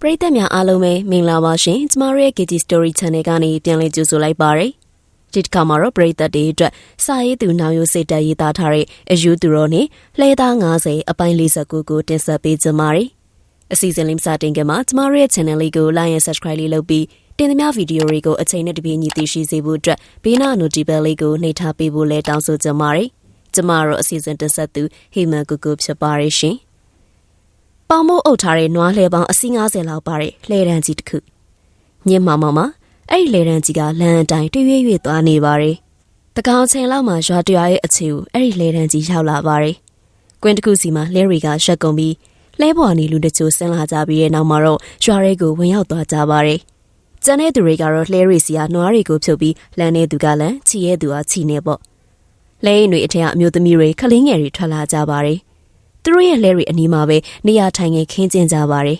ပရိသတ်များအားလုံးပဲမင်္ဂလာပါရှင်ကျမတို့ရဲ့ KG Story Channel ကနေပြန်လည်ကြိုဆိုလိုက်ပါရစေဒီတစ်ခါမှာတော့ပရိသတ်တွေအတွက်စာရေးသူနောင်ရိုးစိတ်တက်ရေးသားထားတဲ့အယူသူတော်နဲ့လှဲသား90အပိုင်း49ကိုတင်ဆက်ပေးကြပါရစေအစီအစဉ်လေးစတင်ခင်မှာကျမတို့ရဲ့ channel လေးကို like and subscribe လေးလုပ်ပြီးတင်သမျှဗီဒီယိုတွေကိုအချိန်နဲ့တပြေးညီသိရှိစေဖို့အတွက်ဘေးနာ notification လေးကိုနှိပ်ထားပေးဖို့လည်းတောင်းဆိုကြပါရစေကျမတို့အစီအစဉ်တင်ဆက်သူဟေမန်ကူကူဖြစ်ပါရရှင် ပေါင်မိုးအုပ်ထားတဲ့နွားလှဲပေါင်းအစီး90လောက်ပါတဲ့လှဲတန်းကြီးတစ်ခုညင်မောင်မောင်မှာအဲ့ဒီလှဲတန်းကြီးကလမ်းအတိုင်းတွေ့ရွေ့ရွေ့သွားနေပါတယ်တကောင်ချိန်လောက်မှရွာတရွာရဲ့အခြေကိုအဲ့ဒီလှဲတန်းကြီးရောက်လာပါတယ်ကွင်းတစ်ခုစီမှာလှဲတွေကရှက်ကုန်ပြီးလှဲပေါ်နေလူတချို့ဆင်းလာကြပြီးတဲ့နောက်မှာတော့ရွာတွေကိုဝင်ရောက်သွားကြပါတယ်ကျန်တဲ့သူတွေကတော့လှဲရီစီကနွားတွေကိုဖြုတ်ပြီးလမ်းနေသူကလမ်းချီရဲသူကချီနေပေါ့လဲရင်တွေအထက်ကအမျိုးသမီးတွေခလင်းငယ်တွေထွက်လာကြပါတယ် သူတို့ရဲ့လဲရီအနီးမှာပဲနေရာထိုင်ငယ်ခင်းကျင်းကြပါတယ်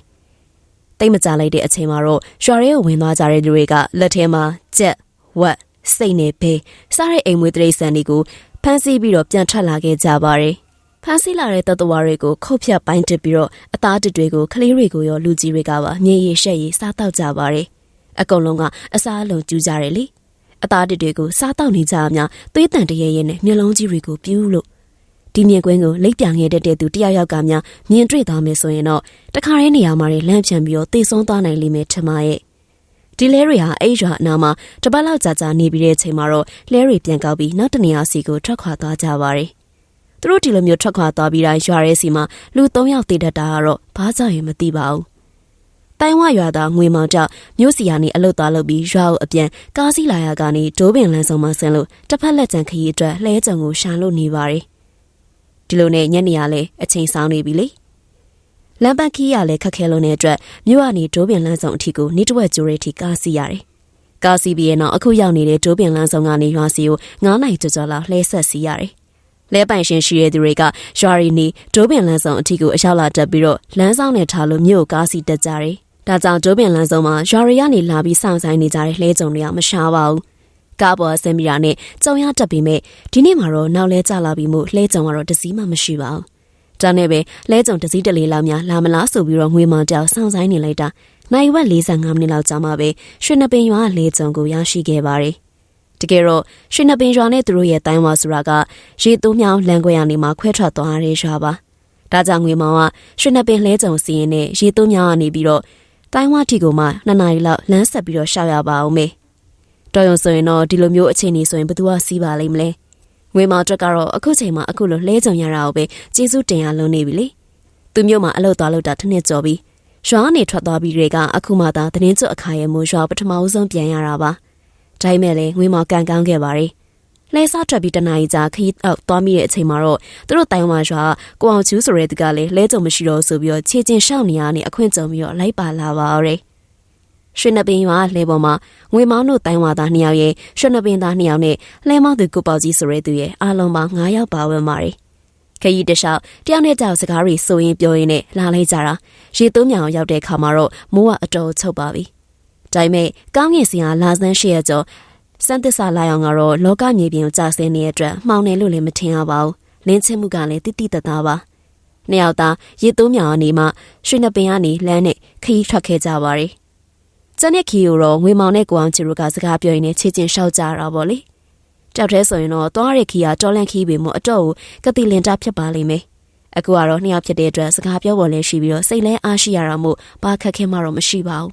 တိတ်မကြလိုက်တဲ့အချိန်မှာတော့ရွာရဲကိုဝင်သွားကြတဲ့လူတွေကလက်ထဲမှာကြက်ဝက်စိတ်နဲ့ဘေးစားတဲ့အိမ်မွေးတိရစ္ဆာန်တွေကိုဖမ်းဆီးပြီးတော့ပြန်ထွက်လာခဲ့ကြပါတယ်ဖမ်းဆီးလာတဲ့တပ်တော်တွေကိုခုတ်ဖြတ်ပိုင်းတစ်ပြီးတော့အသားတစ်တွေကိုကလေးတွေကိုရောလူကြီးတွေကပါမြေရည်ရှက်ရည်စားတောက်ကြပါတယ်အကုန်လုံးကအစားအလုံးကျူးကြတယ်လေအသားတစ်တွေကိုစားတောက်နေကြအများသွေးတန်တရဲရဲနဲ့မျက်လုံးကြီးတွေကိုပြူးလို့ ဒီမြင်ကွင်းကိုလိပ်ပြန်ခဲ့တဲ့သူတယောက်ယောက်ကများမြင်တွေ့သွားမယ်ဆိုရင်တော့တခါတည်းနေရာမှာလမ်းပြန်ပြီးတော့တေဆုံးသွားနိုင်လိမ့်မယ်ထင်ပါရဲ့ဒီလဲတွေဟာအဲ့ရွာအနာမှာတပတ်လောက်ကြာကြာနေပြီးတဲ့အချိန်မှာတော့လဲတွေပြန်ကောက်ပြီးနောက်တနေရာစီကိုထွက်ခွာသွားကြပါတယ်။သူတို့ဒီလိုမျိုးထွက်ခွာသွားပြီးတိုင်းရွာရဲစီမှာလူ၃ယောက်တည်တတ်တာကတော့ဘာကြောင့်ရင်မသိပါဘူး။တိုင်ဝရွာသားငွေမောင်ကြောင့်မြို့စီကနေအလုတ်သားလုပ်ပြီးရွာကိုအပြန်ကားစီးလာရကနေဒိုးပင်လန်းဆောင်မှဆင်းလို့တစ်ဖက်လက်ကျန်ခရီးအတွက်လှဲကြုံကိုရှာလို့နေပါတယ်။ ဒီလိုနဲ့ညနေရလဲအချိန်ဆောင်နေပြီလေ။လမ်းပတ်ခီးရလည်းခက်ခဲလုံးတဲ့အတွက်မြို့ကနေဒိုးပင်လန်းဆောင်အထိကိုနေတဝက်ကျိုးရထိကားစီရတယ်။ကားစီပြီးရင်တော့အခုရောက်နေတဲ့ဒိုးပင်လန်းဆောင်ကနေရွာစီကို9နိုင်ကြော်ကြော်လောက်လှဲဆက်စီရတယ်။လဲပိုင်ရှင်ရှိတဲ့သူတွေကရွာရီနီဒိုးပင်လန်းဆောင်အထိကိုအရောက်လာတက်ပြီးတော့လမ်းဆောင်နဲ့ထားလို့မြို့ကားစီတက်ကြတယ်။ဒါကြောင့်ဒိုးပင်လန်းဆောင်မှာရွာရီကနေလာပြီးစောင့်ဆိုင်နေကြတဲ့လှဲကြုံတွေကမရှားပါဘူး။ ကားပေါ်ဆင်းပြီးတာနဲ့ကြုံရတက်ပြီးမဲ့ဒီနေ့မှာတော့နောက်လဲကျလာပြီးမှုလှဲကြုံကတော့တစည်းမှမရှိပါဘူး။ဒါနဲ့ပဲလဲကြုံတစည်းတလေးလောက်များလာမလားဆိုပြီးတော့ငွေမောင်တောင်စောင့်ဆိုင်နေလိုက်တာနိုင်ဝက်45မိနစ်လောက်ကြာမှပဲရွှေနှပင်ရွာလဲကြုံကိုရောက်ရှိခဲ့ပါတယ်တကယ်တော့ရွှေနှပင်ရွာနဲ့သူတို့ရဲ့တိုင်းဝါဆိုတာကရေတိုးမြောင်းလမ်းခွဲရနေမှာခွဲထွက်သွားတဲ့ရွာပါဒါကြောင့်ငွေမောင်ကရွှေနှပင်လဲကြုံစီရင်နဲ့ရေတိုးမြောင်းကနေပြီးတော့တိုင်းဝါထီကိုမှနှစ်နာရီလောက်လမ်းဆက်ပြီးတော့ရှောက်ရပါအောင်မေ တော်ရုံဆိုရင်တော့ဒီလိုမျိုးအခြေအနေဆိုရင်ဘယ်သူကစီးပါလိမ့်မလဲငွေမောင်အတွက်ကတော့အခုချိန်မှာအခုလိုလဲကြုံရတာကိုပဲကျေးဇူးတင်ရလုံးနေပြီလေသူမျိုးမှာအလုပ်သွားလို့တာတစ်နှစ်ကျော်ပြီရွာနေထွက်သွားပြီးတွေကအခုမှသာတင်းကျွတ်အခါရဲမိုးရွာပထမဦးဆုံးပြန်ရတာပါဒါပေမဲ့လည်းငွေမောင်ကန်ကောင်းခဲ့ပါရီလဲစားထွက်ပြီးတနားရီကြာခရီးအောက်သွားမိတဲ့အချိန်မှာတော့သူတို့တိုင်ဝမ်ရွာကိုအောင်ချူးဆိုတဲ့သူကလည်းလဲကြုံမရှိတော့ဆိုပြီးတော့ခြေကျင်ရှောက်နေရနေအခွင့်ကြုံပြီးတော့လိုက်ပါလာပါရဲ့ ရွှေနှပင်ရွာလဲပေါ်မှာငွေမောင်းတို့တိုင်းဝါသား2ယောက်ရဲ့ရွှေနှပင်သား2ယောက်နဲ့လဲမောင်းသူကိုပေါကြီးဆိုရဲသူရဲ့အားလုံးပေါင်း9ယောက်ပါဝင်ပါတယ်ခရီးတလျှောက်တယောက်နဲ့ကြောက်စကားတွေဆိုရင်ပြောရင်းနဲ့လာလိုက်ကြတာရေသုံးမြောင်ရောက်တဲ့ခါမှာတော့မိုးကအတော်ချုပ်ပါပြီဒါပေမဲ့ကောင်းငင်စင်ဟာလာစမ်းရှိရကြောစံသစ္စာလာအောင်ကတော့လောကမြေပြင်ကိုကြာဆင်းနေတဲ့အတွက်မှောင်တယ်လို့လည်းမထင်ရပါဘူးလင်းချင်းမှုကလည်းတိတိတသားပါနှစ်ယောက်သားရေသုံးမြောင်ကနေမှရွှေနှပင်ကနေလမ်းနဲ့ခရီးထွက်ခဲ့ကြပါတယ် ကျန်တဲ့ခီကိုတော့ငွေမောင်နဲ့ကိုအောင်ချီတို့ကစကားပြောရင်းနဲ့ချေချင်းရှောက်ကြတာပေါ့လေကြောက်တဲ့ဆိုရင်တော့သွားတဲ့ခီကတော်လန့်ခီပဲမို့အတော့ကိုကတိလင်တာဖြစ်ပါလိမ့်မယ်အခုကတော့နှစ်ယောက်ဖြစ်တဲ့အတွက်စကားပြောပေါ်လဲရှိပြီးတော့စိတ်လဲအားရှိရတာမို့ဘာခက်ခဲမှတော့မရှိပါဘူး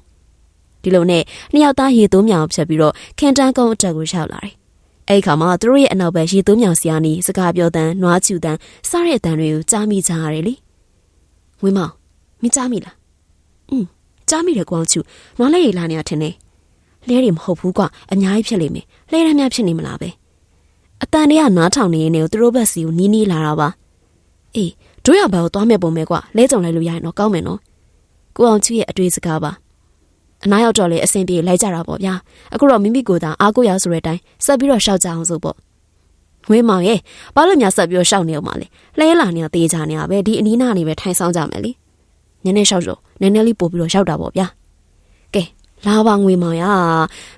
ဒီလိုနဲ့နှစ်ယောက်သားရေသွုံးမြောင်ဖြတ်ပြီးတော့ခင်တန်းကုန်းအတက်ကိုရောက်လာတယ်အဲ့ခါမှာသူတို့ရဲ့အနောက်ဘက်ရေသွုံးမြောင်စီကနေစကားပြောတန်းနွားချူတန်းစားတဲ့အတန်းတွေကိုကြားမိကြရတယ်လေဝင်းမောင်မကြားမိလားอืม ကြားမိတယ်ကွမ်ချူနွားလေးရီလာနေရထင်တယ်လဲတွေမဟုတ်ဘူးကွာအများကြီးဖြစ်လိမ့်မယ်လဲရမ်းများဖြစ်နေမလားပဲအတန်တွေကနားထောင်နေရင်လည်းသူတို့ဘက်စီကိုနီးနီးလာတာပါအေးတို့ရဘာကိုသွားမဲ့ပုံပဲကွာလဲကြုံလိုက်လို့ရရင်တော့ကောင်းမယ်နော်ကိုအောင်ချူရဲ့အတွေ့စကားပါအနားရောက်တော့လေအဆင်ပြေလိုက်ကြတာပေါ့ဗျာအခုတော့မိမိကိုယ်သာအားကိုးရဆိုတဲ့အတိုင်းဆက်ပြီးတော့ရှောက်ကြအောင်ဆိုပေါ့ငွေမောင်ရဲ့ဘာလို့များဆက်ပြီးတော့ရှောက်နေအောင်မလဲလဲလာနေတော့တေးကြနေရပဲဒီအနီးနားနေပဲထိုင်ဆောင်ကြမယ်လေနည်းနည်းရှောက်တော့ နည်းနည်းလေးပို့ပြီးတော့ရောက်တာပေါ့ဗျာကဲလာပါငွေမောင်ရ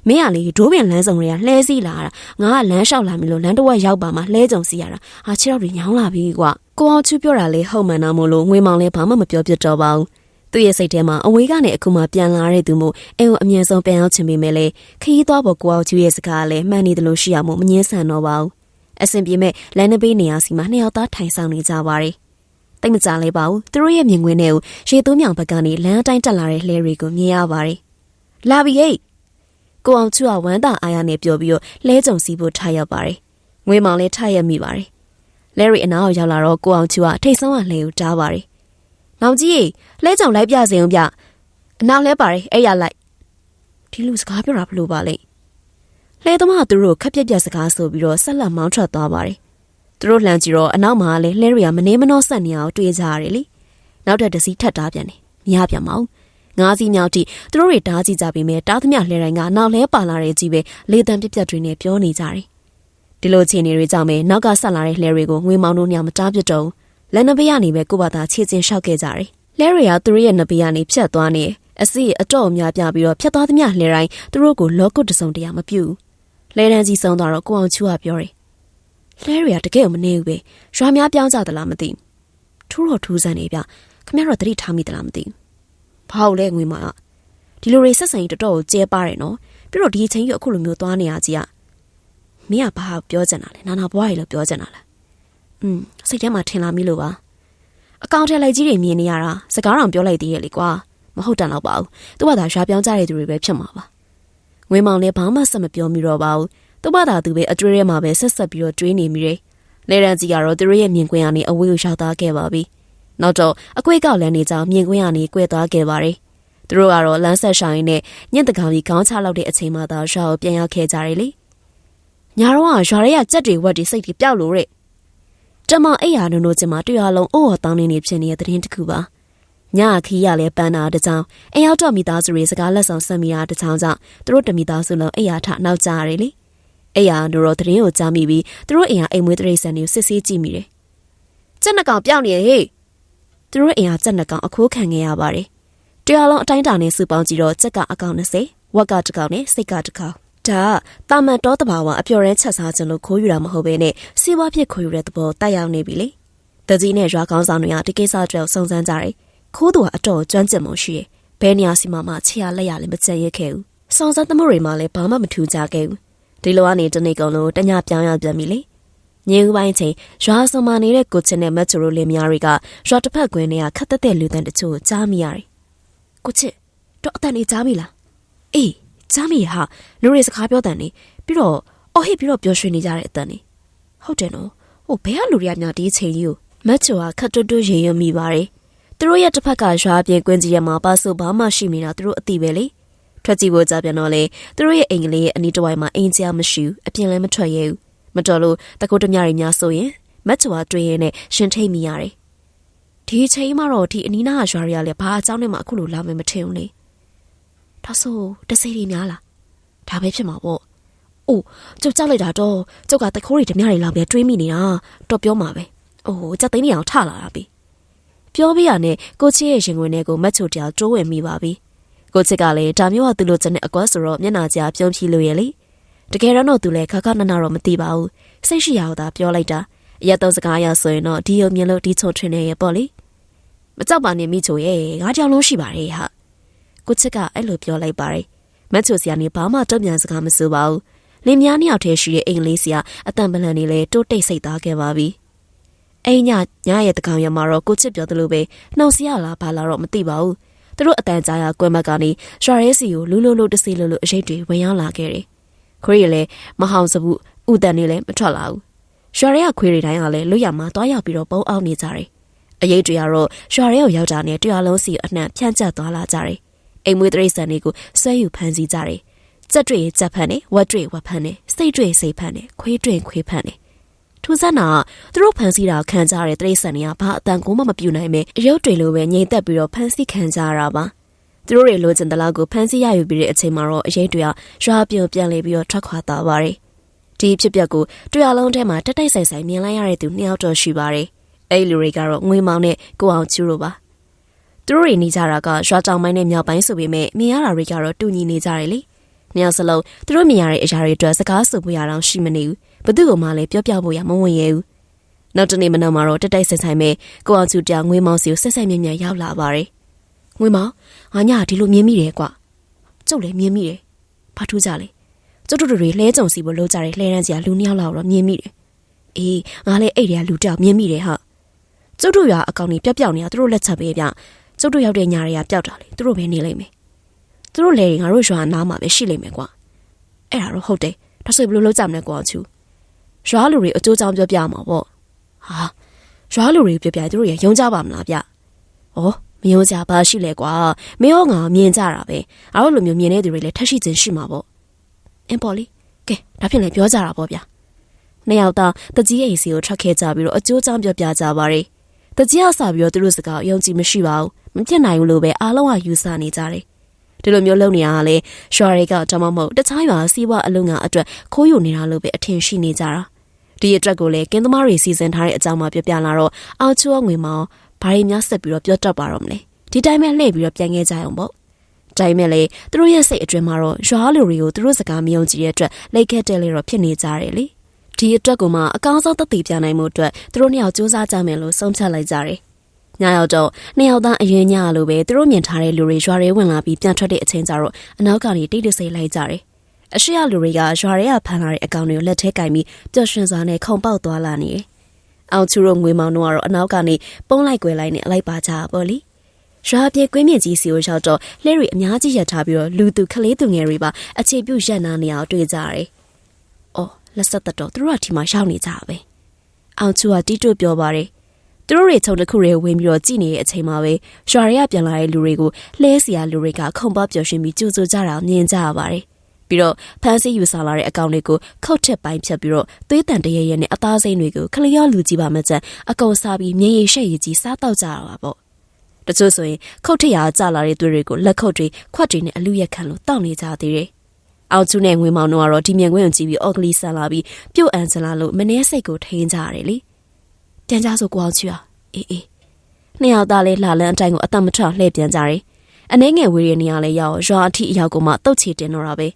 မင်းကလေဒိုးပင်လမ်းဆောင်တွေကလှဲစီးလာတာငါကလမ်းလျှောက်လာပြီလို့လမ်းတစ်ဝက်ရောက်ပါမှလှဲကြုံစီရတာဟာခြေတော့တွေညောင်းလာပြီကွာကိုအောင်ချူပြောတာလေဟုတ်မှန်တော့မို့လို့ငွေမောင်လည်းဘာမှမပြောပြတော့ပါဘူးသူသူ့ရဲ့စိတ်ထဲမှာအဝေးကနေအခုမှပြန်လာတဲ့သူမို့အိမ်ကိုအမြဲဆုံးပြန်ရောက်ချင်ပေမဲ့လေခရီးသွားဖို့ကိုအောင်ကျူရဲ့စကားလည်းမှန်နေတယ်လို့ရှိရမို့မငင်းဆန်တော့ပါဘူးအဆင်ပြေမဲ့လမ်းနဘေးနေရာစီမှာနှစ်ယောက်သားထိုင်ဆောင်နေကြပါတယ် တိတ်မကြလဲပါဘူးသူတို့ရဲ့မြင်ကွင်းထဲကိုရေသွုံးမြောင်ဘက်ကနေလမ်းအတိုင်းတက်လာတဲ့လှဲတွေကိုမြင်ရပါတယ်လာပြီဟိတ်ကိုအောင်ချူကဝမ်းသာအားရနဲ့ပြောပြီးတော့လဲကြုံစီဖို့ထားရောက်ပါတယ်ငွေမောင်လည်းထားရမိပါတယ်လဲရီအနားကိုရောက်လာတော့ကိုအောင်ချူကထိတ်ဆုံးကလှဲကိုတားပါတယ်နောင်ကြီးလဲကြုံလိုက်ပြစေအောင်ပြအနောက်လဲပါတယ်အဲ့ရလိုက်ဒီလူစကားပြောတာဘလို့ပါလဲလဲသမားသူတို့ခက်ပြက်ပြက်စကားဆိုပြီးတော့ဆက်လက်မောင်းထွက်သွားပါတယ် သူတို့လှမ်းကြည့်တော့အနောက်မှာလဲလဲရီကမနေမနှောဆက်နေအောင်တွေးကြရတယ်လေနောက်ထပ်တစီထပ်တားပြန်တယ်မရပြန်ပါဘူးငါးစီးမြောက်တိသူတို့တွေတားကြည့်ကြပြီမဲ့တားသမျှလှဲတိုင်းကနောက်လဲပါလာတဲ့ကြီးပဲလေတံပြက်ပြက်တွေနဲ့ပြောနေကြတယ်ဒီလိုခြေနေတွေကြောင့်ပဲနောက်ကဆက်လာတဲ့လှဲတွေကိုငွေမောင်တို့ညမတားပြတ်တော့လက်နဘေးကနေပဲကိုပါသာခြေချင်းလျှောက်ခဲ့ကြတယ်လဲရီကသူတို့ရဲ့နဘေးကနေဖြတ်သွားနေအစီအတော့အများပြပြီးတော့ဖြတ်သွားသမျှလှဲတိုင်းသူတို့ကိုလောကုတ်တစုံတရာမပြုတ်လဲတန်းကြီးဆုံးသွားတော့ကိုအောင်ချူကပြောတယ် လဲရီကတကယ်မနေဘူးပဲရွာများပြောင်းကြသလားမသိထူးတော့ထူးဆန်းနေဗျခမရတော့တတိထားမိသလားမသိဘာလို့လဲငွေမကဒီလိုတွေဆက်ဆံရေးတော်တော်ကိုကျဲပါတယ်နော်ပြီးတော့ဒီအချိန်ကြီးအခုလိုမျိုးသွားနေရကြီးကမင်းကဘာပြောချင်တာလဲနာနာဘွားကြီးလို့ပြောချင်တာလားอืมစိတ်ထဲမှာထင်လာမိလို့ပါအကောင့်ထဲလိုက်ကြီးတွေမြင်နေရတာစကားတော်ပြောလိုက်သေးရဲ့လေကွာမဟုတ်တန်တော့ပါဘူးသူ့ဘာသာရွာပြောင်းကြတဲ့သူတွေပဲဖြစ်မှာပါငွေမောင်လည်းဘာမှဆက်မပြောမိတော့ပါဘူး သူ့ဘာသာသူပဲအကျွေးထဲမှာပဲဆက်ဆက်ပြီးတော့တွေးနေမိတယ်လေရန်ကြီးကတော့သူတို့ရဲ့မြင်ကွင်းကနေအဝေးကိုရောက်သွားခဲ့ပါပြီနောက်တော့အကွေးကောက်လန်းနေကြောင်မြင်ကွင်းကနေကွဲသွားခဲ့ပါတယ်သူတို့ကတော့လမ်းဆက်ဆိုင်နဲ့ညင့်တကောင်ကြီးခေါင်းချလောက်တဲ့အချိန်မှသာရွာကိုပြန်ရောက်ခဲ့ကြတယ်လေညာတော့ကရွာရဲကကြက်တွေဝက်တွေစိတ်တွေပျောက်လို့တဲ့တမအိယာနုံတို့ကျမတရားလုံးအိုးဟောတောင်းနေနေဖြစ်နေတဲ့သတင်းတစ်ခုပါညခီးရလဲပန်းတာတကြောင်အိမ်ရောက်တော့မိသားစုတွေစကားလက်ဆောင်ဆက်မိတာတချောင်းကြောင့်သူတို့တမိသားစုလုံးအိယာထနောက်ကြရတယ်လေ အိယာနုံတို့သတင်းကိုကြားမိပြီးသူတို့အိမ်ဟာအိမ်မွေးတရိษံတွေကိုစစ်ဆေးကြည့်မိတယ်ကြက်နှကောင်ပျောက်နေဟေ့သူတို့အိမ်ဟာကြက်နှကောင်အခိုးခံခဲ့ရပါတယ်တရားလုံးအတိုင်းတာနဲ့စုပေါင်းကြည့်တော့ကြက်ကအကောင်20ဝက်ကတစ်ကောင်နဲ့စိတ်ကတစ်ကောင်ဒါတာမန်တောတဘာဝအပျော်ရမ်းချက်စားခြင်းလို့ခိုးယူတာမဟုတ်ဘဲနဲ့စီးပွားဖြစ်ခိုးယူတဲ့သဘောတက်ရောက်နေပြီလေတကြီးနဲ့ရွာကောင်းဆောင်တွေကဒီကိစ္စအတွက်စုံစမ်းကြတယ်ခိုးသူကအတော်ကျွမ်းကျင်မှုရှိရဲ့ဘဲနေရာစီမှာမှခြေရလက်ရလည်းမကျက်ရခဲ့ဘူးစုံစမ်းသမှုတွေမှာလည်းဘာမှမထူးကြခဲ့ဘူး ဒီလိုကနေတနေ့ကုန်လုံးတညပြောင်းရပြန်ပြီလေညဦးပိုင်းချိန်ရွာစုံမနေတဲ့ကိုချင်နဲ့မက်ချူရိုလင်များတွေကရွာတစ်ဖက်ကွင်းထဲကခတ်သက်တဲ့လူတန်းတချို့ကြားမိရတယ်ကိုချစ်တော့အတန်နေကြားမိလားအေးကြားမိဟာလူတွေစကားပြောတန်နေပြီးတော့အော်ဟစ်ပြီးတော့ပြောရွှင်နေကြတဲ့အတန်နေဟုတ်တယ်နော်ဟိုဘယ်ကလူတွေကများဒီအချိန်ကြီးကိုမက်ချူကခတ်တွတ်တွတ်ရေရွမိပါတယ်သူတို့ရဲ့တစ်ဖက်ကရွာပြင်ကွင်းကြီးရမှာပါဆိုဘာမှရှိနေတာသူတို့အသိပဲလေ ထွက်ကြည့်ဖို့ကြပြန်တော့လေသူတို့ရဲ့အိမ်ကလေးရဲ့အနီးတစ်ဝိုက်မှာအိမ်ကြီးမရှိဘူးအပြင်လည်းမထွက်ရဘူးမတော်လို့တကုတ်တမြတွေများဆိုရင်မက်ချူကတွေ့ရင်နဲ့ရှင်ထိတ်မိရတယ်ဒီအချိန်မှတော့ဒီအနီးနားကရွာတွေကလည်းဘာအကြောင်းနဲ့မှအခုလိုလာမယ်မထင်ဘူးလေဒါဆိုတစိတွေများလားဒါပဲဖြစ်မှာပေါ့အိုးကျုပ်ကြောက်လိုက်တာတော့ကျုပ်ကတခိုးတွေဓမြတွေလောက်ပဲတွေးမိနေတာတော့ပြောမှာပဲအိုးကြက်သိန်းနေအောင်ထလာတာပြီပြောပြရနဲ့ကိုချစ်ရဲ့ရင်ခွင်ထဲကိုမက်ချိုတယောက်တိုးဝင်မိပါပြီ ကိုချစ်ကလည်းဒါမျိုးကသူ့လိုချင်တဲ့အကွက်ဆိုတော့မျက်နာကျပြုံးဖြီးလို့ရလေတကယ်တော့သူလည်းခါခါနနာတော့မသိပါဘူးစိတ်ရှိရအောင်သာပြောလိုက်တာအရက်တော့စကားရဆိုရင်တော့ဒီယုံမြင်လို့ဒီချုံထွင်နေရပေါ့လေမကြောက်ပါနဲ့မိချိုရဲ့ငါကြောင်လုံးရှိပါတယ်ဟာကိုချစ်ကအဲ့လိုပြောလိုက်ပါတယ်မက်ချိုစီကနေဘာမှတုံ့ပြန်စကားမဆိုပါဘူးလင်းများနှစ်ယောက်တည်းရှိတဲ့အင်္ဂလိပ်စီကအတန်ပလန်နေလဲတိုးတိတ်စိတ်သားခဲ့ပါပြီအိမ်ညညရဲ့တကောင်ရမှာတော့ကိုချစ်ပြောသလိုပဲနှောင်စရလားဘာလားတော့မသိပါဘူး သူတို့အတန်ကြာရကွဲမက်ကနေရွာရဲစီကိုလူလူလူတစီလူလူအရေးတွေဝင်ရောက်လာခဲ့တယ်ခွေးရလည်းမဟောင်စဘူးဥတန်နေလည်းမထွက်လာဘူးရွာရဲကခွေးတွေတိုင်းကလည်းလွတ်ရမှာတွားရောက်ပြီးတော့ပုံအောင်နေကြတယ်အရေးတွေကတော့ရွာရဲကိုရောက်တာနဲ့တရားလုံးစီအနှံ့ဖြန့်ကျက်သွားလာကြတယ်အိမ်မွေးတရိษံတွေကိုဆွဲယူဖမ်းဆီးကြတယ်။ကြက်တွေကြက်ဖမ်းတယ်ဝက်တွေဝက်ဖမ်းတယ်စိတ်တွေစိတ်ဖမ်းတယ်ခွေးတွေခွေးဖမ်းတယ် ထူးဆန်းတာသူတို့ဖမ်းဆီးတာခံကြတဲ့တရိษံတွေကဘာအတန်ကိုမှမပြူနိုင်ပဲအရုပ်တွေလိုပဲငြိမ်သက်ပြီးတော့ဖမ်းဆီးခံကြရတာပါသူတို့တွေလိုချင်တဲ့လောက်ကိုဖမ်းဆီးရယူပြီးတဲ့အချိန်မှာတော့အရေးတွေကရွာပြုံပြန်လေပြီးတော့ထွက်ခွာသွားပါတယ်ဒီဖြစ်ပျက်ကိုတွေ့ရလုံးထဲမှာတက်တိုက်ဆိုင်ဆိုင်မြင်လိုက်ရတဲ့သူနှစ်ယောက်တော့ရှိပါတယ်အဲ့လူတွေကတော့ငွေမောင်နဲ့ကိုအောင်ကျူတို့ပါသူတို့တွေနေကြတာကရွာတောင်ပိုင်းနဲ့မြောက်ပိုင်းဆိုပေမဲ့မြင်ရတာတွေကတော့တူညီနေကြတယ်လေ။မြောက်စလုံးသူတို့မြင်ရတဲ့အရာတွေအတွက်စကားဆိုဖို့ရအောင်ရှိမနေဘူး။ ဘသူ့ကမှလည်းပြောပြဖို့ရမဝင်ရဘူး။နောက်တနေ့မနက်မှာတော့တက်တိုက်ဆင်ဆိုင်မဲ့ကိုအောင်ကျူတရားငွေမောင်စီကိုဆက်ဆက်မြမြရောက်လာပါတယ်။ငွေမောင်ငါညာဒီလိုမြင်မိတယ်ကွာကျုပ်လည်းမြင်မိတယ်ဘာထူးကြလဲကျုပ်တို့တွေလဲကြုံစီဖို့လိုကြတယ်လှဲရန်စီကလူနှစ်ယောက်လောက်တော့မြင်မိတယ်အေးငါလည်းအဲ့ဒီကလူတောက်မြင်မိတယ်ဟာကျုပ်တို့ရွာအကောင်ကြီးပြက်ပြောက်နေတာသူတို့လက်ချက်ပဲဗျကျုပ်တို့ရောက်တဲ့ညာတွေကပျောက်တာလေသူတို့ပဲနေလိမ့်မယ်သူတို့လဲငါတို့ရွာနားမှာပဲရှိလိမ့်မယ်ကွာအဲ့ဒါတော့ဟုတ်တယ်ဒါဆိုဘယ်လိုလုပ်ကြမလဲကွာချူ ရွာလူတွေအကျိုးကြောင့်ပြောပြမှာပေါ့ဟာရွာလူတွေပြောပြသူတို့ရယုံကြပါမလားဗျဩမယုံကြပါရှိလဲကွာမင်းရောငါမြင်ကြတာပဲအားတို့လိုမျိုးမြင်တဲ့သူတွေလည်းထက်ရှိခြင်းရှိမှာပေါ့အင်ပေါ်လီကဲဒါဖြင့်လည်းပြောကြတာပေါ့ဗျာနှစ်ယောက်သားတကြီးအိမ်စီကိုထွက်ခဲ့ကြပြီးတော့အကျိုးကြောင့်ပြောပြကြပါရယ်တကြီးကစပြီးတော့သူတို့စကားအယုံကြည်မရှိပါဘူးမဖြစ်နိုင်ဘူးလို့ပဲအားလုံးကယူဆနေကြတယ်ဒီလိုမျိုးလုပ်နေရတာလေရွာတွေကတမမဟုတ်တခြားရွာစီးပွားအလုပ်ငန်းအတွက်ခိုးယူနေတာလို့ပဲအထင်ရှိနေကြတာ ဒီအတွက်ကိုလည်းကင်းသမားတွေစီစဉ်ထားတဲ့အကြောင်းမှပြပြလာတော့အောက်ချောငွေမောင်ဘာတွေများဆက်ပြီးတော့ပြောတတ်ပါတော့မလဲဒီတိုင်းပဲလှည့်ပြီးတော့ပြန်ခဲ့ကြအောင်ပေါ့ဒါပေမဲ့လေသူတို့ရဲ့စိတ်အတွင်းမှာတော့ရွာလူတွေကိုသူတို့စကားမယုံကြည်တဲ့အတွက်လိုက်ခဲ့တဲ့လေတော့ဖြစ်နေကြတယ်လေဒီအတွက်ကိုမှအကောင်းဆုံးသက်သေပြနိုင်မှုအတွက်သူတို့နှစ်ယောက်စူးစမ်းကြမယ်လို့ဆုံးဖြတ်လိုက်ကြတယ်ညရောက်တော့နှစ်ယောက်သားအရင်ညလိုပဲသူတို့မြင်ထားတဲ့လူတွေရွာတွေဝင်လာပြီးပြန်ထွက်တဲ့အချိန်ကျတော့အနောက်ကနေတိတ်တဆိတ်လိုက်ကြတယ် အရှိရလူတွေကရွာတွေကဖမ်းလာတဲ့အကောင်တွေကိုလက်ထဲကင်ပြီးပျော်ရွှင်စွာနဲ့ခုံပေါက်သွားလာနေတယ်အောင်ချူတို့ငွေမောင်တို့ကတော့အနောက်ကနေပုံလိုက်ကွယ်လိုက်နဲ့အလိုက်ပါကြပေါ့လေရွာပြေကွင်းမြင့်ကြီးစီကိုရောက်တော့လှဲတွေအများကြီးရထားပြီးတော့လူသူကလေးသူငယ်တွေပါအခြေပြုရက်နာနေအောင်တွေ့ကြရတယ်။အော်လက်ဆက်သက်တော့သူတို့ကဒီမှာရောက်နေကြပဲ။အောင်ချူကတီးတွပြောပါတယ်။သူတို့တွေခြုံတစ်ခုတွေဝင်ပြီးတော့ကြည်နေတဲ့အချိန်မှာပဲရွာတွေကပြန်လာတဲ့လူတွေကိုလှဲစီရလူတွေကခုံပေါက်ပျော်ရွှင်ပြီးကြိုးကြိုးကြတာမြင်ကြရပါတယ်။ ပြီးတော့ဖမ်းဆီးယူဆလာတဲ့အကောင်တွေကိုခုတ်ထက်ပိုင်းဖြတ်ပြီးတော့သွေးတန်တရရဲနဲ့အသားစိမ်းတွေကိုခလျောလူကြီးပါမကျန်အကုန်စားပြီးမြေရည်ရှက်ရည်ကြီးစားတော့ကြတာပါပေါ့တချို့ဆိုရင်ခုတ်ထရာကြလာတဲ့သွေးတွေကိုလက်ခုပ်တွေခွက်တွေနဲ့အလူရက်ခံလို့တောက်နေကြသေးတယ်အောင်ကျူးနဲ့ငွေမောင်တို့ကတော့ဒီမြင်ကွင်းကိုကြည့်ပြီးအော်ကလီဆန်လာပြီးပြုတ်အန်ဆလာလို့မနှဲစိတ်ကိုထိန်းကြရတယ်လေပြန်ကြဆိုကိုအောင်ချူอ่ะအေးအေးနှစ်ယောက်သားလေးလှလန်းအတိုင်းကိုအသက်မထွက်လှည့်ပြန်ကြတယ်အနှဲငယ်ဝေးရနေရလဲရောက်ရွာအထိအရောက်ကိုမှတုတ်ချီတင်တော့တာပဲ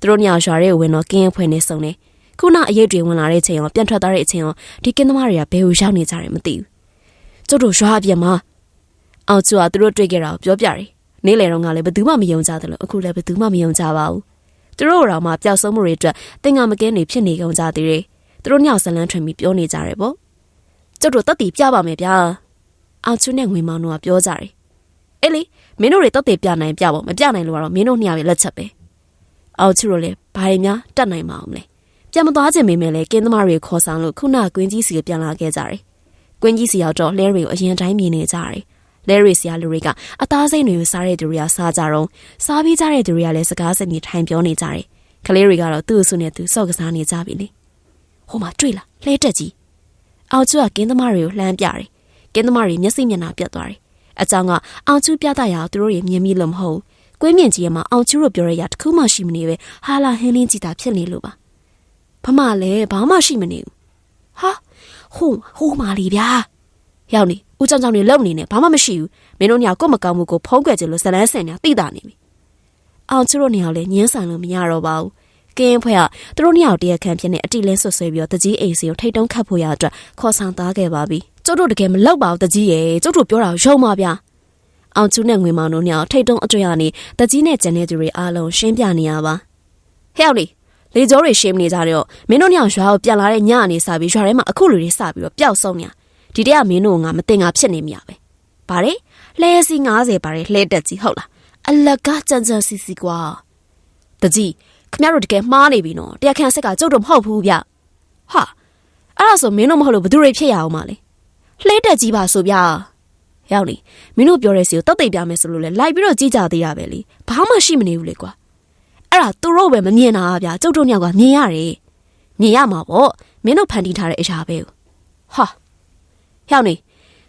သူတို့ညရွာရဲဝင်တော့ကင်းဖွင့်နေစုံနေခုနအရေးတွေဝင်လာတဲ့အချိန်ရောပြန်ထွက်သွားတဲ့အချိန်ရောဒီကင်းသမားတွေကဘယ်ကိုရောက်နေကြတယ်မသိဘူးကျုပ်တို့ရွာအပြင်မှာအောင်ကျူကသူတို့တွေ့ကြတာကိုပြောပြတယ်နေ့လယ်တော့ကလည်းဘယ်သူမှမယုံကြတယ်လို့အခုလည်းဘယ်သူမှမယုံကြပါဘူးသူတို့တော့မှပျောက်ဆုံးမှုတွေအတွက်တင်ငါမကဲနေဖြစ်နေကြကြသေးတယ်သူတို့ညောင်ဇလန်းထွင်ပြီးပြောနေကြတယ်ပေါ့ကျုပ်တို့တက်တီပြပါမယ်ဗျာအောင်ကျူနဲ့ငွေမောင်တို့ကပြောကြတယ်အေးလေမင်းတို့တွေတက်တီပြနိုင်ပြပေါ့မပြနိုင်လို့ကတော့မင်းတို့နှစ်ယောက်ရဲ့လက်ချက်ပဲ အောင်ကျူတို့လည်းဘာတွေများတတ်နိုင်မအောင်လဲပြန်မသွားခြင်းမေးမယ်လေကင်းသမားတွေခေါ်ဆောင်လို့ခုနကွင်းကြီးစီကိုပြန်လာခဲ့ကြတယ်ကွင်းကြီးစီရောက်တော့လဲတွေကိုအရင်တိုင်းမြင်နေကြတယ်လဲရီစီယာလူတွေကအသားစိမ့်တွေကိုစားတဲ့သူတွေကစားကြတော့စားပြီးကြတဲ့သူတွေကလည်းစကားစမြည်ထိုင်ပြောနေကြတယ်။ကလေးတွေကတော့သူ့အဆုနဲ့သူစော့ကစားနေကြပြီလေ။ဟိုမှာတွေ့လားလှဲတက်ကြီး။အောင်ကျူကကင်းသမားတွေကိုလှမ်းပြတယ်။ကင်းသမားတွေမျက်စိမျက်နှာပြတ်သွားတယ်။အကြောင်းကအောင်ကျူပြတာရသူတို့တွေမြင်မိလို့မဟုတ်။ ကွင်းမြင့်ကြီးကမှအောင်ကျူတို့ပြောရရတခုမှရှိမနေပဲဟာလာဟင်းလင်းကြည့်တာဖြစ်နေလို့ပါ။ဖမလည်းဘာမှရှိမနေဘူး။ဟာဟိုဟိုမာလီဗျာ။ရောက်နေဦးကြောင်ကြောင်နေလုံနေနဲ့ဘာမှမရှိဘူးမင်းတို့ညကိုမကောင်းမှုကိုဖုံးကွယ်ကြလို့ဇလန်းစင်ညာတိတာနေပြီအောင်ချူတို့ညောင်လည်းညင်းဆန်လို့မရတော့ပါဘူးကင်းဖွဲ့ကသူတို့ညောင်တရခန့်ဖြစ်နေအတိလဲဆွဆွဲပြီးတော့တကြီးအိမ်စီကိုထိတ်တုံးခတ်ဖို့ရအတွက်ခေါ်ဆောင်သားခဲ့ပါပြီကျုပ်တို့တကယ်မလောက်ပါဘူးတကြီးရဲ့ကျုပ်တို့ပြောတာရုံပါဗျာ အောင်ချူနဲ့ငွေမောင်တို့ညောင်ထိတ်တုံးအတွေ့အနေတကြီးနဲ့ကျန်တဲ့သူတွေအားလုံးရှင်းပြနေရပါဟဲ့အောင်လေးလေကြောတွေရှင်းနေကြတော့မင်းတို့ညောင်ရွာကိုပြန်လာတဲ့ညအနေစပြီးရွာထဲမှာအခုလူတွေစပြီးတော့ပျောက်ဆုံးနေဒီတရမင်းတို့ငါမတင်ငါဖြစ်နေမြပဲ။ဗါတယ်လှဲစီ90ပါတယ်လှဲတက်ကြီးဟုတ်လား။အလကကြံကြံစီစီကွာ။တကြီးခမရတို့တကယ်မှားနေပြီနော်။တရားခံဆက်ကကျုပ်တို့မဟုတ်ဘူးဗျ။ဟာအဲ့ဒါဆိုမင်းတို့မဟုတ်လို့ဘသူတွေဖြစ်ရအောင်မလဲ။လှဲတက်ကြီးပါဆိုဗျာ။ ရောက်လေမင်းတို့ပြောတဲ့စီကိုတောက်တိတ်ပြမယ်ဆိုလို့လဲလိုက်ပြီးတော့ကြည်ကြသေးရပဲလေ။ဘာမှရှိမနေဘူးလေကွာ။အဲ့ဒါသူတို့ပဲမမြင်တာဗျာ။ကျုပ်တို့ညောက်ကမြင်ရတယ်။မြင်ရမှာပေါ့။မင်းတို့ဖန်တီးထားတဲ့အရာပဲ။ဟာဟျောက်နေ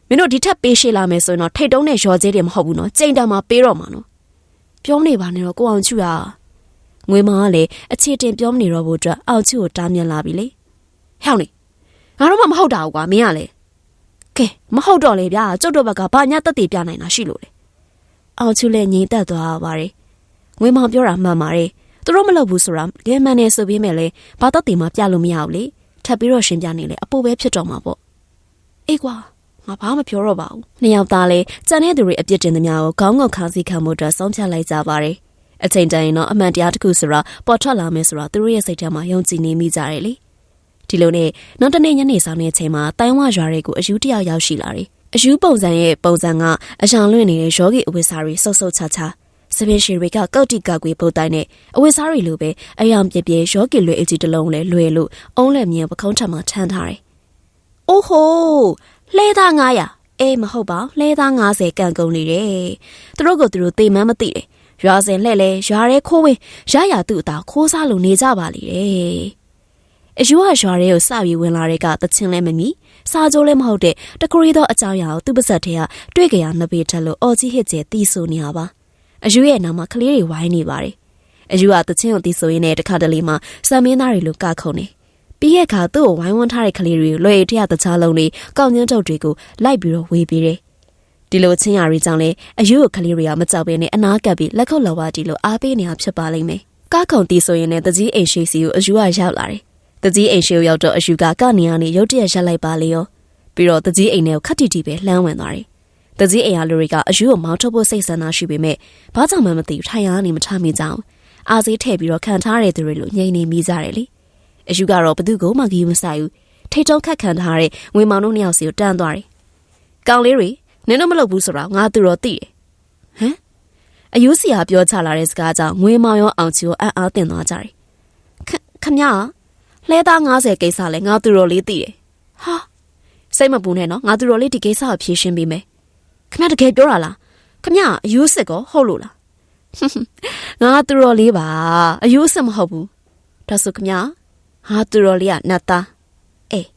မင်းတို့ဒီထက်ပေးရှိလာမယ်ဆိုရင်တော့ထိတ်တုံးနဲ့ရော်သေးတယ်မဟုတ်ဘူးနော်ကြိမ်တံမှာပေးတော့မှာနော်ပြောနေပါနဲ့တော့ကိုအောင်ချူอ่ะငွေမောင်ကလည်းအခြေတင်ပြောမနေတော့ဘူးအတွက်အောင်ချူကိုတားမြင်လာပြီလေဟျောက်နေငါတို့မှမဟုတ်တာကွာမင်းကလေ ကဲမဟုတ်တော့လေဗျာကျုပ်တို့ဘက်ကဘာညာတက်တည်ပြနိုင်တာရှိလို့လေအောင်ချူလည်းငြိမ်သက်သွားပါတယ်ငွေမောင်ပြောတာမှန်ပါတယ်သူတို့မလုပ်ဘူးဆိုတာဂဲမန်နဲ့ဆိုပြီးမဲ့လေဘာတက်တည်မှပြလို့မရဘူးလေထပ်ပြီးတော့ရှင်းပြနေလေအပူပဲဖြစ်တော့မှာပေါ့အေးကွာငငါဘာမှပြောတော့ပါဘူးနှစ်ယောက်သားလဲကြံတဲ့သူတွေအပြစ်တင်သမျှကိုခေါင်းငုတ်ခါစီခံမှုအတွက်ဆုံးဖြတ်လိုက်ကြပါတယ်အချိန်တန်ရင်တော့အမှန်တရားတစ်ခုဆိုတာပေါ်ထွက်လာမယ်ဆိုတာသူတို့ရဲ့စိတ်ထဲမှာယုံကြည်နေမိကြတယ်လေ ဒီလိုနဲ့နောက်တနေ့ညနေဆောင်တဲ့အချိန်မှာတိုင်ဝရွာတွေကိုအယူတယောက်ရောက်ရှိလာတယ်အယူပုံစံရဲ့ပုံစံကအရှောင်လွင့်နေတဲ့ယောဂီအဝိစာတွေဆုပ်ဆုပ်ချာချာစပင်ရှီတွေကကောက်တိကကွေပုတ်တိုင်းနဲ့အဝိစားတွေလိုပဲအယောင်ပြပြရော့ကီလွယ်အကြီးတစ်လုံးလဲလွယ်လို့အုံးလက်မြင်ပခုံးထက်မှထမ်းထားတယ်။အိုးဟိုးလှဲသား900အေးမဟုတ်ပါလှဲသား90ကန်ကုန်နေတယ်။သူတို့ကသူတို့တေမန်းမသိတယ်။ရွာစင်လှဲ့လဲရွာရဲခိုးဝင်ရရသူ့အသာခိုးစားလို့နေကြပါလေတဲ့။ အယူဟာရွာရဲကိုစပြီးဝင်လာတဲ့ကတချင်းလဲမမီစာကြိုးလည်းမဟုတ်တဲ့တကရီသောအကြောင်းအရာကိုသူ့ပါဇက်ထဲကတွေ့ကြရနှစ်ပေထက်လို့အော်ကြီးဟစ်ကျဲတီးဆိုနေရပါ။အယူရဲ့နာမှာကလေးတွေဝိုင်းနေပါတယ်အယူကတချင်းကိုတီးဆိုရင်းနဲ့တခါတလေမှစံမင်းသားတွေလိုကခုံနေပြီးရဲ့အခါသူ့ကိုဝိုင်းဝန်းထားတဲ့ကလေးတွေကိုလွယ်ထရတခြားလုံးလေးကောက်ညွန့်တုပ်တွေကိုလိုက်ပြီးတော့ဝေးပေးတယ်ဒီလိုချင်းရရီကြောင့်လေအယူကိုကလေးတွေကမကြောက်ဘဲနဲ့အနာကပ်ပြီးလက်ခုပ်လော်ဝါတီလိုအားပေးနေတာဖြစ်ပါလိမ့်မယ်ကားခုံတီးဆိုရင်လည်းတကြီးအိမ်ရှိစီကိုအယူကရောက်လာတယ် တကြီးအိမ်ရှိကိုရောက်တော့အယူကကနေရနေရုတ်တရက်ရက်လိုက်ပါလေရောပြီးတော့တကြီးအိမ်ထဲကိုခက်တီတီပဲလှမ်းဝင်သွားတယ်တကြီးအိမ်ရလူတွေကအယူကိုမောင်းထုတ်ဖို့စိတ်ဆန္ဒရှိပေမဲ့ဘာကြောင့်မှမသိဘူးထိုင်ရနေမထမိကြအောင်အာစေးထည့်ပြီးတော့ခံထားတဲ့သူတွေလိုငြိမ်နေမိကြတယ်လေအယူကတော့ဘသူ့ကိုမှဂီးမဆိုင်ဘူးထိတ်တုံးခတ်ခံထားတဲ့ငွေမောင်တို့နှစ်ယောက်စီကိုတန်းသွားတယ်ကောင်းလေးတွေနင်တို့မလုပ်ဘူးဆိုတော့ငါသူတော့သိတယ်ဟမ်အယူစီဟာပြောချလာတဲ့စကားကြောင့်ငွေမောင်ရောအောင်ချီကိုအံ့အားတင်သွားကြတယ်ခမညာ လှဲသား90ကိစ္စလဲငါသူတော်လေးသိတယ်ဟာစိတ်မပူနဲ့နော်ငါသူတော်လေးဒီကိစ္စကိုဖြေရှင်းပေးမယ်ခမတကယ်ပြောတာလားခမအယူစစ်ကောဟုတ်လို့လားငါသူတော်လေးပါအယူစစ်မဟုတ်ဘူးဒါဆိုခမဟာသူတော်လေးကနတ်သားအေး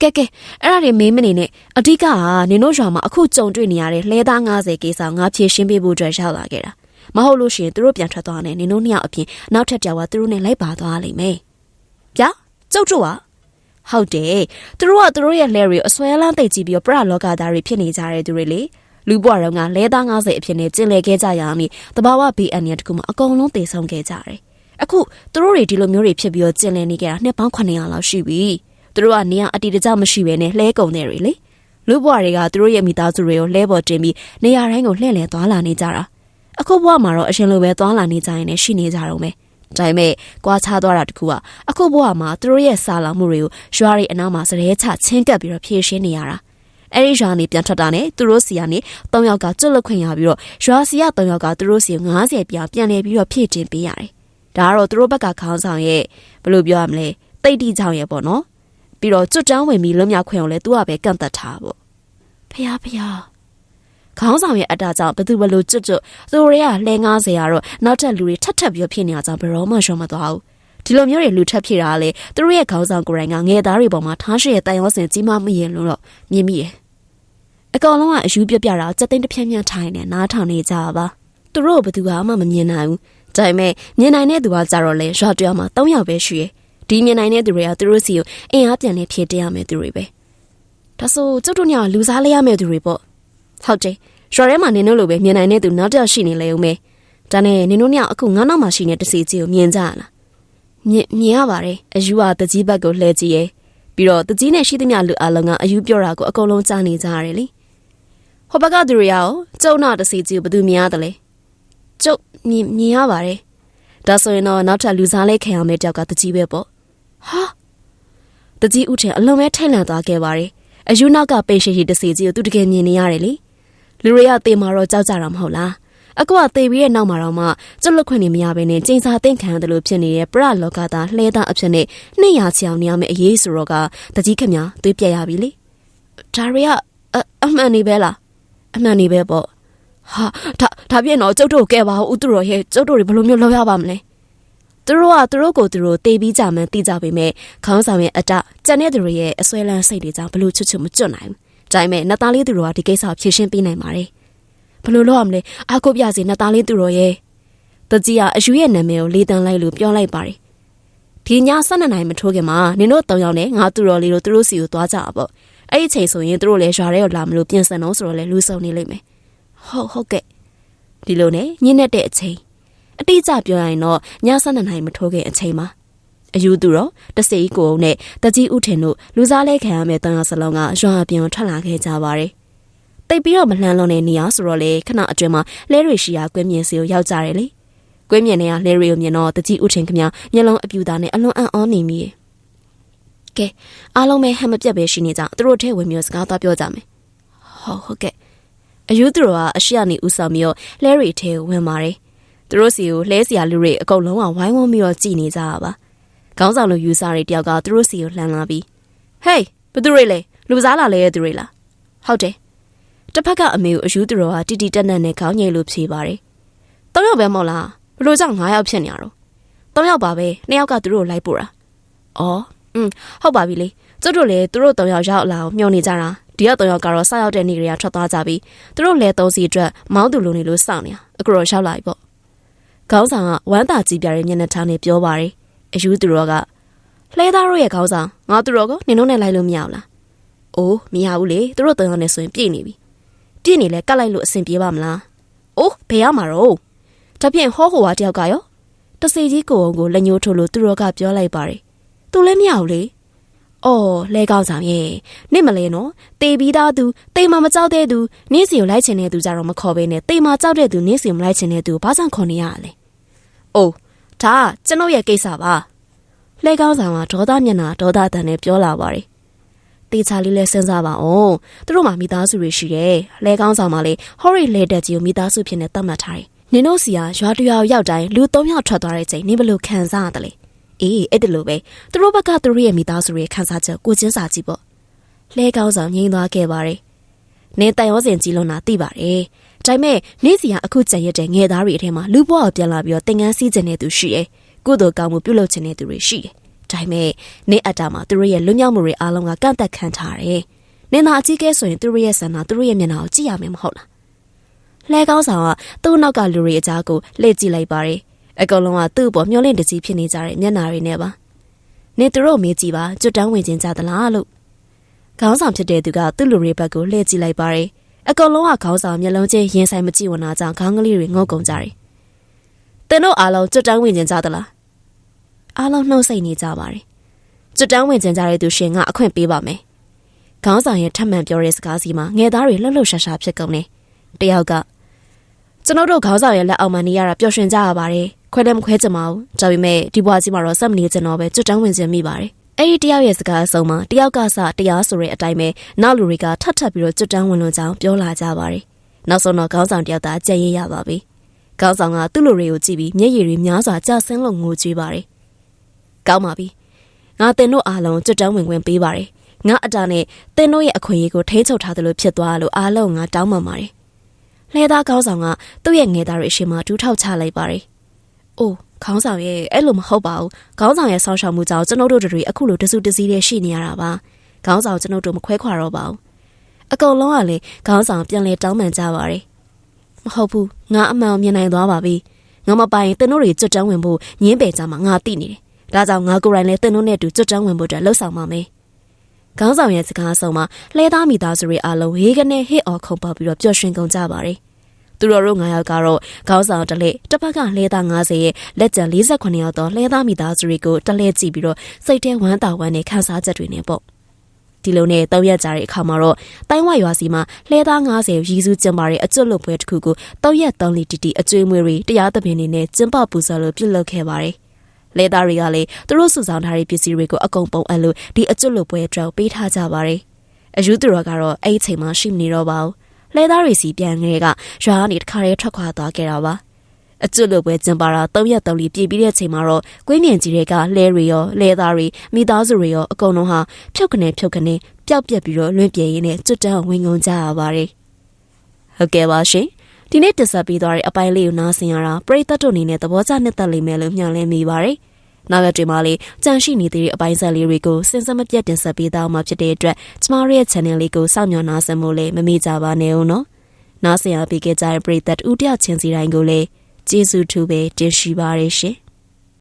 ကဲကဲအဲ့ဒါတွေမေးမနေနဲ့အဓိကကနင်တို့ရွာမှာအခုကြုံတွေ့နေရတဲ့လှဲသား90ကိစ္စငါဖြေရှင်းပေးဖို့အတွက်ရောက်လာခဲ့တာမဟုတ်လို့ရှိရင်သူတို့ပြန်ထွက်သွားနေနင်တို့နှစ်ယောက်အပြင်နောက်ထပ်တယောက်ကသူတို့နဲ့လိုက်ပါသွားလိမ့်မယ်ဗျာ ကျုပ်တို့ကဟုတ်တယ်သူတို့ကသူတို့ရဲ့လှဲတွေအစွဲလန်းသိကြည့်ပြီးတော့ပရလောကသားတွေဖြစ်နေကြတဲ့သူတွေလေလူဘွားတော်ကလဲသား90အဖြစ်နဲ့ကျင်လည်ခဲ့ကြရပြီးတဘာဝဘေးအန္တရာယ်တခုမှအကုန်လုံးတည်ဆုံခဲ့ကြတယ်။အခုသူတို့တွေဒီလိုမျိုးတွေဖြစ်ပြီးတော့ကျင်လည်နေကြတာနှစ်ပေါင်း900လောက်ရှိပြီ။သူတို့ကနေရအတီတကြမရှိဘဲနဲ့လှဲကုန်တဲ့တွေလေ။လူဘွားတွေကသူတို့ရဲ့မိသားစုတွေကိုလှဲပေါ်တင်ပြီးနေရာတိုင်းကိုလှည့်လည်သွားလာနေကြတာ။အခုဘွားမှာတော့အရှင်လိုပဲသွားလာနေကြရင်လည်းရှိနေကြတော့မယ်။ ဒါပေမဲ့ကွာခြားသွားတာတခုကအခုဘဝမှာသူတို့ရဲ့စာလောင်မှုတွေကိုရွာတွေအနားမှာစရဲချချင်းကပ်ပြီးတော့ဖြည့်ရှင်းနေရတာအဲ့ဒီရွာနေပြန်ထွက်တာနဲ့သူတို့စီကနေ၃ယောက်ကကျွတ်လွတ်ခွင့်ရပြီးတော့ရွာစီက၃ယောက်ကသူတို့စီ90ပြန်ပြန်လဲပြီးတော့ဖြည့်တင်ပေးရတယ်။ဒါကတော့သူတို့ဘက်ကခေါင်းဆောင်ရဲ့ဘယ်လိုပြောရမလဲတိတ်တိကြောင်ရဲ့ပေါ့နော်။ပြီးတော့ကျွတ်တန်းဝင်ပြီးလွတ်မြောက်ခွင့်ကိုလည်းသူကပဲကန့်သက်ထားပေါ့။ဖះဖះ ခေါင်းဆောင်ရဲ့အတားကြောင့်ဘသူဘလို့ကျွတ်ကျွတ်သူတွေကလှဲ90ရာတော့နောက်ထပ်လူတွေထပ်ထပ်ပြီးဖြစ်နေတာကြောင့်ဘယ်တော့မှရှောင်မသွားဘူးဒီလိုမျိုးတွေလူထက်ဖြစ်တာလေသူတို့ရဲ့ခေါင်းဆောင်ကိုယ်တိုင်ကငယ်သားတွေပေါ်မှာထားရှိရဲ့တန်ရောစင်ကြီးမမရင်လို့တော့မြင်မိတယ်အကောင်လုံးကအယူပြပြတာစက်သိန်းတစ်ဖြန်းဖြန်းထိုင်နေနားထောင်နေကြပါသူတို့ဘယ်သူမှမမြင်နိုင်ဘူးဒါပေမဲ့မြင်နိုင်တဲ့သူကကြတော့လေရွာတယောက်မှာ၃ယောက်ပဲရှိရယ်ဒီမြင်နိုင်တဲ့သူတွေကသူတို့စီကိုအင်အားပြန်နေဖြည့်တရမယ်သူတွေပဲဒါဆိုကျုပ်တို့ညလူစားလေးရမယ်သူတွေပေါ့ ဟုတ်တယ်ရွာထဲမှာနင်တို့လိုပဲမြင်နိုင်တဲ့သူနောက်တစ်ယောက်ရှိနေလေဦးမယ်ဒါနဲ့နင်တို့ညအခုငါးနောက်မှာရှိနေတစီကြီးကိုမြင်ကြရလားမြင်မြင်ရပါတယ်အယူဟာတကြီးဘက်ကိုလှည့်ကြည့်ရဲ့ပြီးတော့တကြီးနဲ့ရှိသမျှလူအလုံးကအယူပြောတာကိုအကုန်လုံးကြားနေကြရတယ်လေဟိုဘက်ကသူတွေရောကျုံနာတစီကြီးဘယ်သူမြင်ရတယ်လဲကျုပ်မြင်မြင်ရပါတယ်ဒါဆိုရင်တော့နောက်ထပ်လူစားလေးခံရမယ့်တယောက်ကတကြီးပဲပေါ့ဟာတကြီးဦးထင်အလုံးမဲထိုင်လန့်သွားခဲ့ပါတယ်အယူနောက်ကပိတ်ရှိရှိတစီကြီးကိုသူတကယ်မြင်နေရတယ်လေ လူတွေကတေမာတော့ကြောက်ကြတာမဟုတ်လားအကွာသေပြီးတဲ့နောက်မှာတော့မှကျွတ်လွတ်ခွင့်နေမရဘဲနဲ့ကျင်းစာသိမ့်ခံရတယ်လို့ဖြစ်နေတဲ့ပရလောကသားလှဲသားအဖြစ်နဲ့နှိမ့်ရချအောင်နေရမယ့်အရေးဆိုတော့ကတကြီးခမသွေးပြက်ရပြီလေဒါရီကအမှန်နေပဲလားအမှန်နေပဲပေါ့ဟာဒါဒါပြည့်တော့ကျုပ်တို့ကဲပါဦးသူတော်ရဲ့ကျုပ်တို့တွေဘယ်လိုမျိုးလုပ်ရပါမလဲသူတို့ကသူတို့ကိုသူတို့တေးပြီးကြမှန်းသိကြပေမဲ့ခေါင်းဆောင်ရဲ့အတကြံတဲ့သူတွေရဲ့အစွဲလန်းစိတ်တွေကြောင့်ဘလို့ချွတ်ချွတ်မကျွတ်နိုင်ဘူး။ ဒါပေမဲ့နှစ်သားလေးသူတို့ကဒီကိစ္စကိုဖြေရှင်းပေးနိုင်ပါတယ်။ဘလို့လုပ်ရမလဲအာကိုပြစီနှစ်သားလေးသူတို့ရဲ့တကြီးကအယူရဲ့နာမည်ကိုလေးတန်းလိုက်လို့ပြောလိုက်ပါတယ်။ဒီည12နိုင်မထိုးခင်မှာနင်တို့တောင်ရောက်နဲ့ငါသူတော်လေးတို့သူတို့စီကိုသွားကြတာပေါ့။အဲ့ဒီချိန်ဆိုရင်သူတို့လည်းရွာထဲကိုလာမလို့ပြင်ဆင်တော့ဆိုတော့လည်းလူဆုံနေလိမ့်မယ်။ဟုတ်ဟုတ်ကဲ့ဒီလိုနဲ့ညင်းနေတဲ့အချိန်အတိအကျပြောရရင်တော့ည12နိုင်မထိုးခင်အချိန်မှာ အယူသူတော့တစိကိုအောင်နဲ့တကြီးဥထင်တို့လူစားလဲခံရမဲ့တန်ရစလုံးကရွာအပြင်ထွက်လာခဲ့ကြပါတယ်။တိတ်ပြီးတော့မလှမ်းလွန်တဲ့နေရာဆိုတော့လေခဏအတွင်းမှာလဲရီရှိယာကွင်းမြင်စီကိုရောက်ကြတယ်လေ။ကွင်းမြင်နေရလဲရီကိုမြင်တော့တကြီးဥထင်ခမမျက်လုံးအပြူသားနဲ့အလွန်အံ့ဩနေမိရဲ့။ကဲအားလုံးပဲဟမ်မပြတ်ပဲရှိနေကြသူတို့ထဲဝင်မျိုးစကားသွားပြောကြမယ်။ဟုတ်ဟုတ်ကဲ့အယူသူတို့ကအရှိအနေဦးဆောင်ပြီးတော့လဲရီထဲဝင်ပါတယ်။သူတို့စီကိုလဲစီယာလူတွေအကုန်လုံးကဝိုင်းဝန်းပြီးတော့ကြည်နေကြတာပါ။ ခေါင်းဆောင်လိုယူဆတွေတယောက်ကသူတို့စီကိုလှမ်းလာပြီးဟေးဘသူတွေလဲလူစားလာလဲရဲ့သူတွေလားဟုတ်တယ်တစ်ဖက်ကအမေကိုအယူသူတော်ကတီတီတက်တက်နဲ့ခေါင်းငယ်လို့ဖြေပါတယ်သုံးယောက်ပဲမဟုတ်လားဘလို့ကြောင့်၅ယောက်ဖြစ်နေရတော့သုံးယောက်ပါပဲနှစ်ယောက်ကသူတို့လိုက်ပို့တာအော်อืมဟုတ်ပါပြီလေကျတို့လည်းသူတို့သုံးယောက်ရောက်လာအောင်မျှော်နေကြတာဒီကသုံးယောက်ကတော့စရောက်တဲ့နေတွေကထွက်သွားကြပြီသူတို့လည်းသုံးစီအတွက်မောင်းသူလိုနေလို့စောင့်နေတာအခုတော့ရောက်လာပြီပေါ့ခေါင်းဆောင်ကဝမ်းသာကြည်ပြတဲ့မျက်နှာထားနဲ့ပြောပါတယ် အယူသူတော်ကလှဲသားတို့ရဲ့ခေါင်းဆောင်ငါသူတော်ကနင်တို့နဲ့လိုက်လို့မရဘူးလား။အိုးမရဘူးလေသူတို့တောင်းနေဆိုရင်ပြည့်နေပြီ။ပြည့်နေလဲကတ်လိုက်လို့အဆင်ပြေပါမလား။အိုးဘယ်ရမှာတော့။တပြင်းဟောဟိုဝါတယောက်ကရောတစီကြီးကိုအောင်ကိုလက်ညှိုးထိုးလို့သူတော်ကပြောလိုက်ပါတယ်။သူလည်းမရဘူးလေ။အော်လဲကောင်းဆောင်ရဲ့နင့်မလဲနော်တေပြီးသားသူတေမမကြောက်တဲ့သူနင်းစီကိုလိုက်ချင်တဲ့သူကြတော့မခေါ်ဘဲနဲ့တေမကြောက်တဲ့သူနင်းစီကိုမလိုက်ချင်တဲ့သူဘာကြောင့်ခေါ်နေရလဲ။အိုး ဒါကျွန်ုပ်ရဲ့ကိစ္စပါလှဲကောင်းဆောင်ကဒေါသမျက်နှာဒေါသတန်နဲ့ပြောလာပါတယ်တေချာလေးလဲစဉ်းစားပါအောင်သူတို့မှမိသားစုတွေရှိတယ်လှဲကောင်းဆောင်မှလေဟော်ရီလဲတက်ကြီးကိုမိသားစုဖြစ်နေတတ်မှတ်ထားတယ်နင်တို့စီကရွာတရွာရောက်တိုင်းလူ၃ယောက်ထွက်သွားတဲ့ချိန်နင်ဘယ်လိုခံစားရတယ်လဲအေးအဲ့ဒါလိုပဲသူတို့ဘက်ကသူတို့ရဲ့မိသားစုတွေခံစားချက်ကိုချင်းစာကြည့်ပေါ့လှဲကောင်းဆောင်ငြိမ်သွားခဲ့ပါတယ်နင်တန်ရောစင်ကြီးလုံးတာသိပါတယ် ဒါပေမဲ့နေ့စီကအခုကြံရက်တဲ့ငယ်သားတွေအထဲမှာလူဘွားကိုပြန်လာပြီးတော့တင်ငန်းစည်းကျင်နေသူရှိတယ်။ကုသိုလ်ကောင်းမှုပြုလုပ်ခြင်းတဲ့သူတွေရှိတယ်။ဒါပေမဲ့နေ့အတ္တမှာသူတို့ရဲ့လွတ်မြောက်မှုတွေအားလုံးကကန့်သက်ခံထားတယ်။နင်သာအကြီးကဲဆိုရင်သူတို့ရဲ့ဆန္ဒသူတို့ရဲ့မျက်နှာကိုကြည့်ရမယ်မဟုတ်လား။လှဲကောင်းဆောင်ကသူ့နောက်ကလူတွေအကြားကိုလှည့်ကြည့်လိုက်ပါတယ်။အကောင်လုံးကသူ့ပေါ်မျောလင့်တကြီးဖြစ်နေကြတဲ့မျက်နှာတွေနဲ့ပါ။နေသူတို့မေးကြည့်ပါကျွတ်တန်းဝင်ခြင်းကြသလားလို့ခေါင်းဆောင်ဖြစ်တဲ့သူကသူ့လူတွေဘက်ကိုလှည့်ကြည့်လိုက်ပါတယ်။ အကုန်လုံးကခေါင်းဆောင်မျက်လုံးချင်းရင်ဆိုင်မကြည့်ဝနာကြောင့်ခေါင်းကလေးတွေငုတ်ကုန်ကြတယ်။တင်တို့အားလုံးကျွတ်တန်းဝင်ကျင်ကြသလား။အားလုံးနှုတ်ဆက်နေကြပါတယ်။ကျွတ်တန်းဝင်ကျင်ကြတဲ့သူရှင်ကအခွင့်ပေးပါမယ်။ခေါင်းဆောင်ရဲ့ထပ်မံပြောတဲ့စကားစီမှာငယ်သားတွေလှုပ်လှုပ်ရှားရှားဖြစ်ကုန်တယ်။တယောက်ကကျွန်တော်တို့ခေါင်းဆောင်ရဲ့လက်အောက်မှာနေရတာပျော်ရွှင်ကြရပါတယ်။ခွဲလည်းမခွဲကြပါဘူး။ဒါပေမဲ့ဒီဘွားကြီးမှာတော့စက်မနေကြတော့ပဲကျွတ်တန်းဝင်ကျင်မိပါတယ်။ အဲ့ဒီတယောက်ရဲ့စကားအဆုံးမှာတယောက်ကစတရားဆိုတဲ့အတိုင်းပဲနောက်လူတွေကထပ်ထပ်ပြီးတော့ကျွတ်တန်းဝင်လွန်ကြောင်းပြောလာကြပါတယ်။နောက်ဆုံးတော့ခေါင်းဆောင်တယောက်သာကြံ့ရရပါပြီ။ခေါင်းဆောင်ကသူ့လူတွေကိုကြည့်ပြီးမျက်ရည်တွေများစွာကျဆင်းလို့ငိုကြွေးပါတယ်။ကောင်းပါပြီ။ငါတင်တို့အားလုံးကျွတ်တန်းဝင်ခွင့်ပေးပါတယ်။ငါအတားနဲ့တင်တို့ရဲ့အခွင့်အရေးကိုထိန်းချုပ်ထားသလိုဖြစ်သွားလို့အားလုံးငါတောင်းပန်ပါတယ်။လှဲသားခေါင်းဆောင်ကသူ့ရဲ့ငယ်သားတွေအရှိမဒူးထောက်ချလိုက်ပါတယ်။အိုး ခေါင်းဆောင်ရဲ့အဲ့လိုမဟုတ်ပါဘူးခေါင်းဆောင်ရဲ့ဆောင်းရှောက်မှုကြောင့်ကျွန်ုပ်တို့တွေအခုလိုတစုတစည်းတည်းရှိနေရတာပါခေါင်းဆောင်ကျွန်ုပ်တို့မခွဲခွာတော့ပါဘူးအကုန်လုံးကလည်းခေါင်းဆောင်ပြန်လဲတောင်းပန်ကြပါတယ်မဟုတ်ဘူးငါအမှန်မြင်နိုင်သွားပါပြီငါမပိုင်တင်တို့တွေကြွတန်းဝင်ဖို့ညင်းပယ်ကြမှာငါသိနေတယ်ဒါကြောင့်ငါကိုယ်တိုင်လည်းတင်တို့နဲ့အတူကြွတန်းဝင်ဖို့အတွက်လှုပ်ဆောင်ပါမယ်ခေါင်းဆောင်ရဲ့စကားအဆုံးမှာလှဲသားမိသားစုတွေအားလုံးဝေးကနေဟစ်အော်ခုန်ပေါက်ပြီးတော့ပျော်ရွှင်ကုန်ကြပါတယ် သူတော်တို့9ယောက်ကတော့ခေါင်းဆောင်တလက်တစ်ဖက်ကလဲသား90ရဲ့လက်ကျန်48ယောက်တော့လဲသားမိသားစုတွေကိုတလဲကြည့်ပြီးတော့စိတ်ထဲဝမ်းသာဝမ်းနဲ့ခံစားချက်တွေနဲ့ပေါ့ဒီလိုနဲ့တောက်ရက်ကြတဲ့အခါမှာတော့တိုင်းဝရွာစီမှာလှဲသား90ရီစုကျင်းပတဲ့အကျွတ်လွတ်ပွဲတစ်ခုကိုတောက်ရက်တောင်းလီတီတီအကျွေးမွေတွေတရားသဖြင့်နေနဲ့ကျင်းပပူဇော်လို့ပြုလုပ်ခဲ့ပါတယ်လဲသားတွေကလည်းသူတို့စုဆောင်ထားတဲ့ပစ္စည်းတွေကိုအကုန်ပုံအပ်လို့ဒီအကျွတ်လွတ်ပွဲအတွက်ပေးထားကြပါတယ်အယူသူတော်ကတော့အဲ့ဒီချိန်မှာရှိမနေတော့ပါဘူး လဲသားတွေစီပြန်ငယ်ကရွာကနေတခါတည်းထွက်ခွာသွားခဲ့တာပါအကျွတ်လိုပွဲကျင်းပတာ၃ရက်၃လပြည်ပြီးတဲ့ချိန်မှာတော့ကွင်းမြင့်ကြီးတွေကလဲတွေရောလဲသားတွေမိသားစုတွေရောအကုန်လုံးဟာဖြုတ်ကနေဖြုတ်ကနေပျောက်ပြက်ပြီးတော့လွင့်ပြေရင်းနဲ့ကျွတ်တန်းဝင်ငုံကြရပါတယ်ဟုတ်ကဲ့ပါရှင်ဒီနေ့တက်ဆက်ပြီးသွားတဲ့အပိုင်းလေးကိုနားဆင်ရတာပရိသတ်တို့အနေနဲ့သဘောကျနှစ်သက်လိမ့်မယ်လို့မျှော်လင့်မိပါတယ်။ နောက်ရက်တွေမှာလည်းကြန့်ရှိနေတဲ့အပိုင်းဆက်လေးတွေကိုစင်စမပြတ်တင်ဆက်ပေးသားမှာဖြစ်တဲ့အတွက်ကျမတို့ရဲ့ channel လေးကိုစောင့်မျှော်နားဆင်ဖို့လည်းမမေ့ကြပါနဲ့ဦးနော်။နားဆင်ရပေးကြတဲ့ပရိသတ်ဦးတယောက်ချင်းစီတိုင်းကိုလည်းကျေးဇူးထူးပဲတင်ရှိပါရရှင်။